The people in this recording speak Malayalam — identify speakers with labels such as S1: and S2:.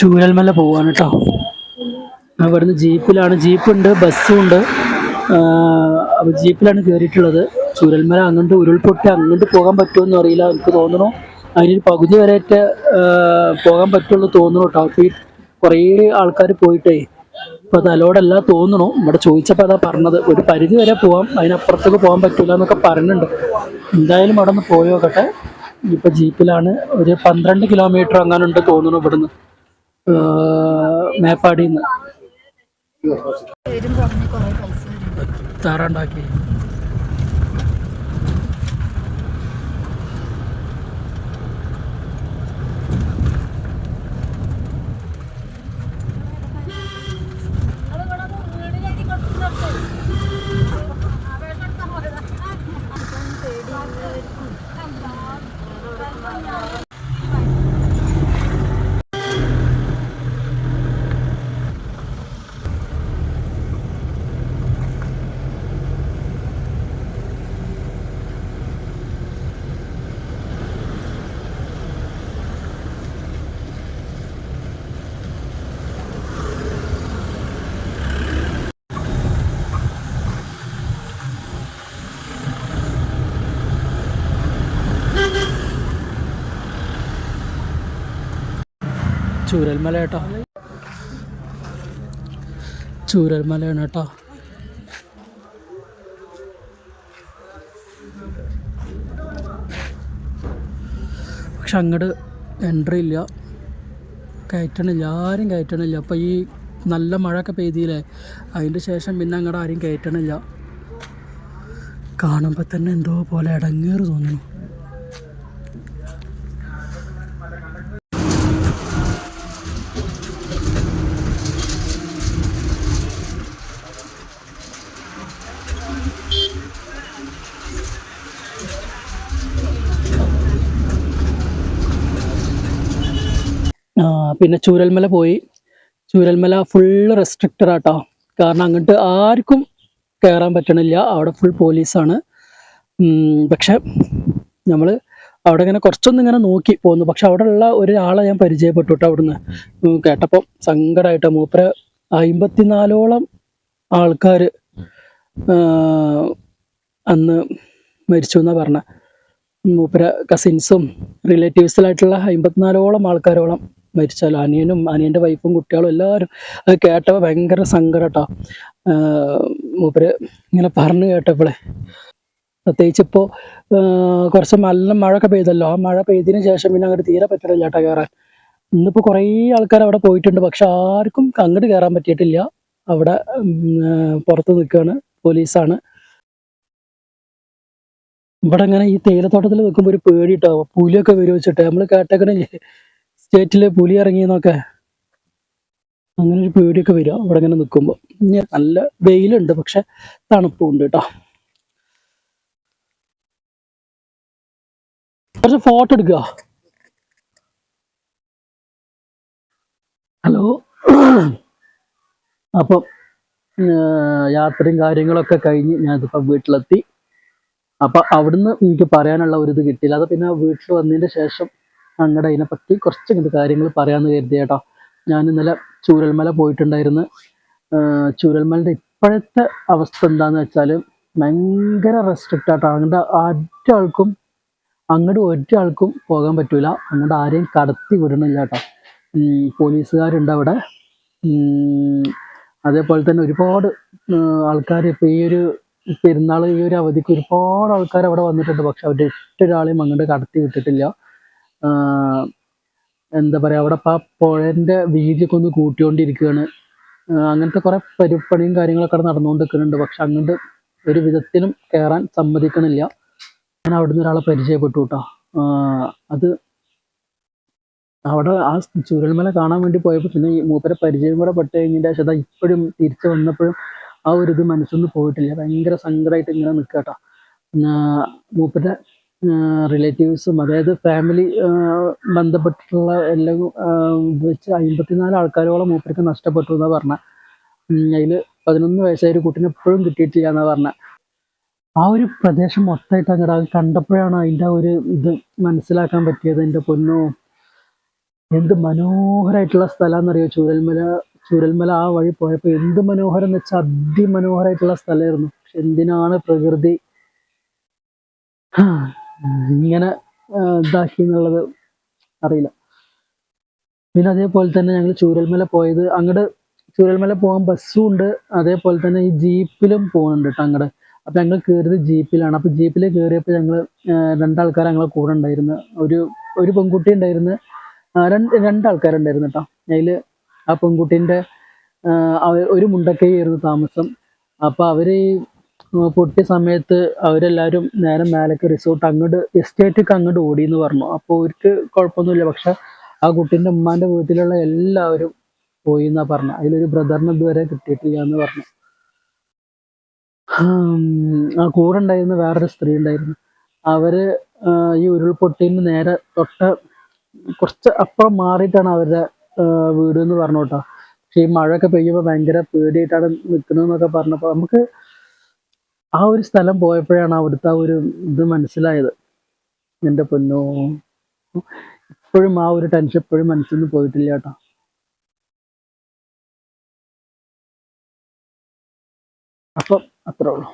S1: ചൂരൽമല പോവാണ് കേട്ടോ അവിടുന്ന് ജീപ്പിലാണ് ജീപ്പുണ്ട് ബസ്സും ഉണ്ട് അപ്പോൾ ജീപ്പിലാണ് കയറിയിട്ടുള്ളത് ചൂരൽമല അങ്ങോട്ട് ഉരുൾപൊട്ടി അങ്ങോട്ട് പോകാൻ പറ്റുമെന്ന് അറിയില്ല എനിക്ക് തോന്നുന്നു. അതിനൊരു പകുതി വരെയൊക്കെ പോകാൻ പറ്റുള്ളൂ തോന്നുന്നു കേട്ടോ അപ്പോൾ കുറേ ആൾക്കാർ പോയിട്ടേ അപ്പോൾ തലോടല്ല തോന്നണു ഇവിടെ ചോദിച്ചപ്പോൾ അതാ പറഞ്ഞത്. ഒരു പരിധി വരെ പോവാം അതിനപ്പുറത്തേക്ക് പോകാൻ പറ്റില്ല എന്നൊക്കെ പറയുന്നുണ്ട് എന്തായാലും അവിടെ നിന്ന് പോയി നോക്കട്ടെ. ഇപ്പോൾ ജീപ്പിലാണ് ഒരു പന്ത്രണ്ട് കിലോമീറ്റർ അങ്ങനെ ഉണ്ട് തോന്നുന്നു ഇവിടുന്ന്. മേപ്പാടിയിൽ നിന്ന് താറാണ്ടാക്കി ചൂരൽമല കേട്ടോ. ചൂരൽമലയാണ് കേട്ടോ. പക്ഷെ അങ്ങോട്ട് എൻട്രി ഇല്ല. കയറ്റണില്ല ആരും കയറ്റണില്ല. അപ്പോൾ ഈ നല്ല മഴയൊക്കെ പെയ്തില്ലേ അതിന്റെ ശേഷം പിന്നെ അങ്ങോട്ട് ആരും കയറ്റണില്ല. കാണുമ്പോൾ തന്നെ എന്തോ പോലെ ഇടങ്ങേറ് തോന്നുന്നു പിന്നെ ചൂരൽമല പോയി. ചൂരൽമല ഫുള്ള് റെസ്ട്രിക്റ്റഡ് ആട്ടോ. കാരണം അങ്ങോട്ട് ആർക്കും കയറാൻ പറ്റണില്ല. അവിടെ ഫുൾ പോലീസാണ് പക്ഷെ നമ്മൾ അവിടെ ഇങ്ങനെ കുറച്ചൊന്നും ഇങ്ങനെ നോക്കി പോന്നു. പക്ഷെ അവിടെ ഉള്ള ഒരാളെ ഞാൻ പരിചയപ്പെട്ടു കേട്ടോ അവിടുന്ന്. കേട്ടപ്പോൾ സങ്കടമായിട്ട് മൂപ്പര അമ്പത്തിനാലോളം ആൾക്കാർ അന്ന് മരിച്ചു എന്നാ പറഞ്ഞ. മൂപ്പര കസിൻസും റിലേറ്റീവ്സിലായിട്ടുള്ള അമ്പത്തിനാലോളം ആൾക്കാരോളം മരിച്ചാലോ അനിയനും അനിയന്റെ വൈഫും കുട്ടികളും എല്ലാവരും. അത് കേട്ടപ്പോൾ ഭയങ്കര സങ്കടം കേട്ടോ മൂപ്പര് ഇങ്ങനെ പറഞ്ഞു കേട്ടപ്പോഴേ പ്രത്യേകിച്ച് ഇപ്പോൾ കുറച്ച് നല്ല മഴയൊക്കെ പെയ്തല്ലോ. ആ മഴ പെയ്തതിന് ശേഷം പിന്നെ അങ്ങോട്ട് തീരെ പറ്റണില്ല കേട്ടോ കയറാൻ ഇന്നിപ്പോൾ കുറേ ആൾക്കാർ അവിടെ പോയിട്ടുണ്ട്. പക്ഷെ ആർക്കും അങ്ങോട്ട് കയറാൻ പറ്റിയിട്ടില്ല. അവിടെ പുറത്ത് നിൽക്കുകയാണ് പോലീസാണ്. ഇവിടെ ഇങ്ങനെ ഈ തേയിലത്തോട്ടത്തിൽ നിൽക്കുമ്പോൾ ഒരു പേടി കേട്ടോ പുലിയൊക്കെ വിരോധിച്ചിട്ട് നമ്മൾ കേട്ടേക്കണില്ലേ? സ്റ്റേറ്റിൽ പുലി ഇറങ്ങിയെന്നൊക്കെ അങ്ങനെ ഒരു പേടിയൊക്കെ വരിക. അവിടെ ഇങ്ങനെ നിൽക്കുമ്പോൾ നല്ല വെയിലുണ്ട് പക്ഷെ തണുപ്പും ഉണ്ട് കേട്ടോ. കുറച്ച് ഫോട്ടോ എടുക്കുക. ഹലോ? അപ്പം യാത്രയും കാര്യങ്ങളൊക്കെ കഴിഞ്ഞ് ഞാനിതിപ്പോൾ വീട്ടിലെത്തി. അപ്പം അവിടുന്ന് എനിക്ക് പറയാനുള്ള ഒരു ഇത് കിട്ടിയില്ല. അത് പിന്നെ വീട്ടിൽ വന്നതിന്റെ ശേഷം അങ്ങടെ അതിനെപ്പറ്റി കുറച്ച് ഇങ്ങനത്തെ കാര്യങ്ങൾ പറയാമെന്ന് കരുതി കേട്ടോ ഞാൻ ഇന്നലെ ചൂരൽമല പോയിട്ടുണ്ടായിരുന്നു. ചൂരൽമലയുടെ ഇപ്പോഴത്തെ അവസ്ഥ എന്താന്ന് വെച്ചാൽ ഭയങ്കര റെസ്ട്രിക്റ്റ് ആട്ടോ. അങ്ങോട്ട് ഒറ്റ ആൾക്കും അങ്ങോട്ട് ഒറ്റ ആൾക്കും പോകാൻ പറ്റൂല. അങ്ങോട്ട് ആരെയും കടത്തി വിടണില്ല കേട്ടോ. പോലീസുകാരുണ്ട് അവിടെ അതേപോലെ തന്നെ ഒരുപാട് ആൾക്കാർ ഇപ്പോൾ ഈ ഒരു പെരുന്നാൾ ഈ ഒരു അവധിക്ക് ഒരുപാട് ആൾക്കാർ അവിടെ വന്നിട്ടുണ്ട്. പക്ഷെ അവരുടെ ഒരാളെയും അങ്ങോട്ട് കടത്തി വിട്ടിട്ടില്ല. എന്താ പറയുക അവിടെ ആ പുഴന്റെ വീതിയൊക്കെ ഒന്ന് കൂട്ടിക്കൊണ്ടിരിക്കുകയാണ്. അങ്ങനത്തെ കുറേ പരിപ്പണിയും കാര്യങ്ങളൊക്കെ അവിടെ നടന്നുകൊണ്ട് നിൽക്കുന്നുണ്ട് പക്ഷെ അങ്ങോട്ട് ഒരു വിധത്തിലും കയറാൻ സമ്മതിക്കണില്ല. ഞാൻ അവിടുന്ന് ഒരാളെ പരിചയപ്പെട്ടു കേട്ടോ അത് അവിടെ ആ ചുരൽമല കാണാൻ വേണ്ടി പോയപ്പോൾ പിന്നെ മൂപ്പരെ പരിചയം കൂടെ പെട്ട് കഴിഞ്ഞിട്ട് പക്ഷേ ഇപ്പോഴും തിരിച്ചു വന്നപ്പോഴും ആ ഒരു ഇത് മനസ്സൊന്നും പോയിട്ടില്ല. ഭയങ്കര സങ്കടമായിട്ട് ഇങ്ങനെ നിൽക്കുക കേട്ടോ മൂപ്പരുടെ റിലേറ്റീവ്സും അതായത് ഫാമിലി ബന്ധപ്പെട്ടിട്ടുള്ള എല്ലാം വെച്ച് അമ്പത്തിനാല് ആൾക്കാരോളം മൂപ്പർക്ക് നഷ്ടപ്പെട്ടു എന്നാ പറഞ്ഞ. അതിൽ പതിനൊന്ന് വയസ്സായ ഒരു കുട്ടീനെ എപ്പോഴും കിട്ടിയിട്ടില്ല എന്നാ പറഞ്ഞ. ആ ഒരു പ്രദേശം മൊത്തമായിട്ട് അങ്ങോട്ട് കണ്ടപ്പോഴാണ് അതിന്റെ ഒരു ഇത് മനസ്സിലാക്കാൻ പറ്റിയത്. എന്റെ പൊന്നോ എന്ത് മനോഹരമായിട്ടുള്ള സ്ഥലമാണെന്നറിയോ? ചൂരൽമല ചൂരൽമല ആ വഴി പോയപ്പോൾ എന്ത് മനോഹരം എന്ന് വെച്ചാൽ അതിമനോഹരമായിട്ടുള്ള സ്ഥലമായിരുന്നു. പക്ഷെ എന്തിനാണ് പ്രകൃതി? ഇങ്ങനെ ഇതാക്കി എന്നുള്ളത് അറിയില്ല. പിന്നെ അതേപോലെ തന്നെ ഞങ്ങൾ ചൂരൽമല പോയത് അങ്ങോട്ട് ചൂരൽമല പോകാൻ ബസ്സും ഉണ്ട്. അതേപോലെ തന്നെ ഈ ജീപ്പിലും പോകുന്നുണ്ട് കേട്ടോ അങ്ങോട്ട് അപ്പം ഞങ്ങൾ കയറിയത് ജീപ്പിലാണ്. അപ്പം ജീപ്പിൽ കയറിയപ്പോൾ ഞങ്ങൾ രണ്ടാൾക്കാർ ഞങ്ങളെ കൂടെ ഉണ്ടായിരുന്നു. ഒരു ഒരു പെൺകുട്ടി ഉണ്ടായിരുന്നു. രണ്ട് രണ്ടാൾക്കാരുണ്ടായിരുന്നു കേട്ടോ അതിൽ ആ പെൺകുട്ടീന്റെ ഒരു മുണ്ടക്കൈ ആയിരുന്നു താമസം. അപ്പോൾ അവർ ഈ പൊട്ടിയ സമയത്ത് അവരെല്ലാവരും നേരെ മേലേക്ക് റിസോർട്ട് അങ്ങോട്ട് എസ്റ്റേറ്റൊക്കെ അങ്ങോട്ട് ഓടി എന്ന് പറഞ്ഞു. അപ്പോൾ അവർക്ക് കുഴപ്പമൊന്നുമില്ല. പക്ഷെ ആ കുട്ടീന്റെ ഉമ്മാന്റെ വീട്ടിലുള്ള എല്ലാവരും പോയി എന്നാ പറഞ്ഞു. അതിലൊരു ബ്രദറിന് ഇതുവരെ കിട്ടിയിട്ടില്ല എന്ന് പറഞ്ഞു. ആ കൂടെ ഉണ്ടായിരുന്ന വേറൊരു സ്ത്രീ ഉണ്ടായിരുന്നു. അവർ ഈ ഉരുൾപൊട്ടിന് നേരെ തൊട്ട് കുറച്ച് അപ്പുറം മാറിയിട്ടാണ് അവരുടെ വീട് എന്ന് പറഞ്ഞു കേട്ടോ. പക്ഷെ ഈ മഴയൊക്കെ പെയ്യുമ്പോൾ ഭയങ്കര പേടിയായിട്ടാണ് നിൽക്കുന്നതെന്നൊക്കെ പറഞ്ഞപ്പോൾ നമുക്ക് ആ ഒരു സ്ഥലം പോയപ്പോഴാണ് അവിടുത്തെ ആ ഒരു ഇത് മനസ്സിലായത്. എന്റെ പൊന്നോ. ഇപ്പോഴും ആ ഒരു ടെൻഷൻ ഇപ്പോഴും മനസ്സിൽ നിന്ന് പോയിട്ടില്ല കേട്ടോ. അപ്പം അത്രേ ഉള്ളൂ.